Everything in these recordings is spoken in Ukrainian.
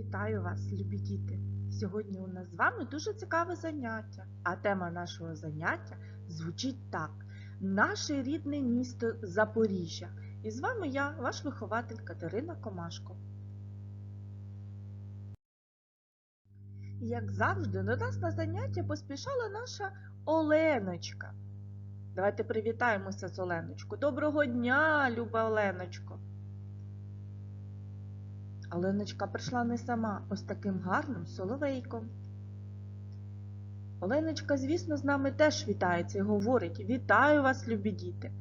Вітаю вас, любі діти! Сьогодні у нас з вами дуже цікаве заняття, а тема нашого заняття звучить так: Наше рідне місто Запоріжжя. І з вами я, ваш вихователь Катерина Комашко. Як завжди, до нас на заняття поспішала наша Оленочка. Давайте привітаємося з Оленочкою. Доброго дня, люба Оленочко! Оленочка прийшла не сама, ось таким гарним соловейком. Оленочка, звісно, з нами теж вітається і говорить Вітаю вас, любі діти!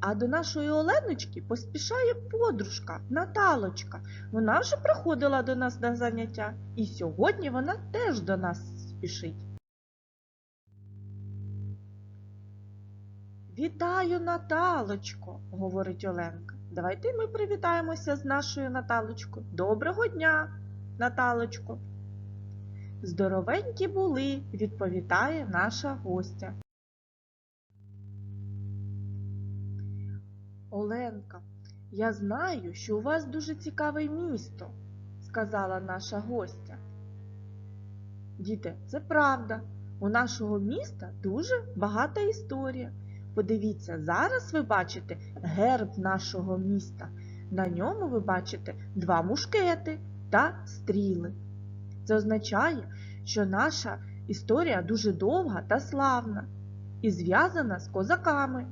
А до нашої Оленочки поспішає подружка Наталочка. Вона вже приходила до нас на заняття, і сьогодні вона теж до нас спішить. Вітаю, Наталочко, говорить Оленка. Давайте ми привітаємося з нашою Наталочкою. Доброго дня, Наталочко. Здоровенькі були, відповідає наша гостя. Оленка, я знаю, що у вас дуже цікаве місто, сказала наша гостя. Діти, це правда. У нашого міста дуже багата історія. Подивіться, зараз ви бачите герб нашого міста. На ньому ви бачите два мушкети та стріли. Це означає, що наша історія дуже довга та славна і зв'язана з козаками.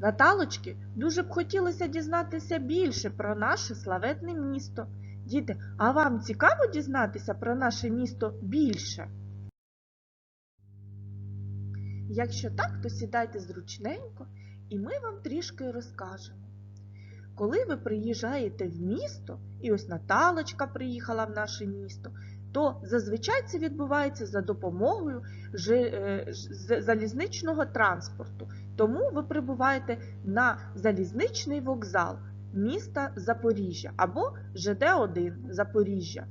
Наталочки дуже б хотілося дізнатися більше про наше славетне місто. Діти, а вам цікаво дізнатися про наше місто більше? Якщо так, то сідайте зручненько і ми вам трішки розкажемо. Коли ви приїжджаєте в місто, і ось Наталочка приїхала в наше місто, то зазвичай це відбувається за допомогою залізничного транспорту. Тому ви прибуваєте на залізничний вокзал міста Запоріжжя або ЖД-1 Запоріжжя.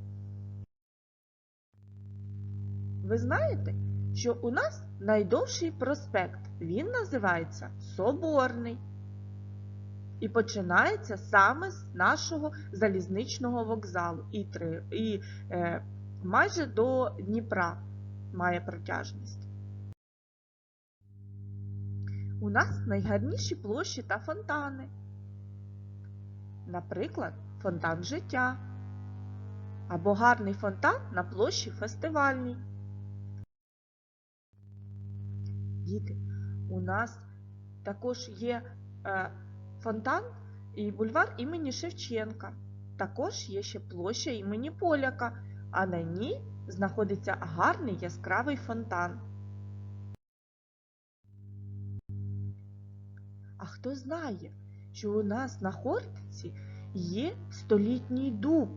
Ви знаєте, що у нас найдовший проспект. Він називається Соборний. І починається саме з нашого залізничного вокзалу. І, три, і е, майже до Дніпра має протяжність. У нас найгарніші площі та фонтани. Наприклад, фонтан життя або гарний фонтан на площі фестивальній. Діти, у нас також є е, фонтан і бульвар імені Шевченка. Також є ще площа імені Поляка, а на ній знаходиться гарний яскравий фонтан. А хто знає, що у нас на Хортиці є столітній дуб?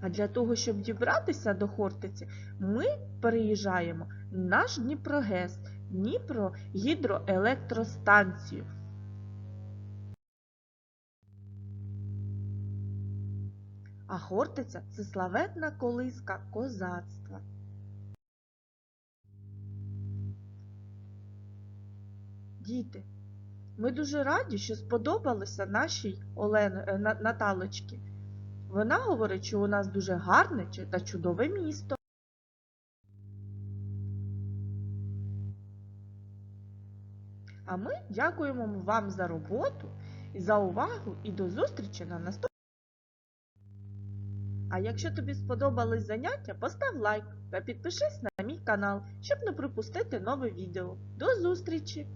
А для того, щоб дібратися до Хортиці, ми переїжджаємо наш Дніпрогес, Дніпро гідроелектростанцію. А Хортиця це славетна колиска козацтва. Діти, ми дуже раді, що сподобалося нашій Олен... е, Наталочці. Вона говорить, що у нас дуже гарне та чудове місто. А ми дякуємо вам за роботу за увагу і до зустрічі на наступному. А якщо тобі сподобались заняття, постав лайк та підпишись на мій канал, щоб не пропустити нове відео. До зустрічі!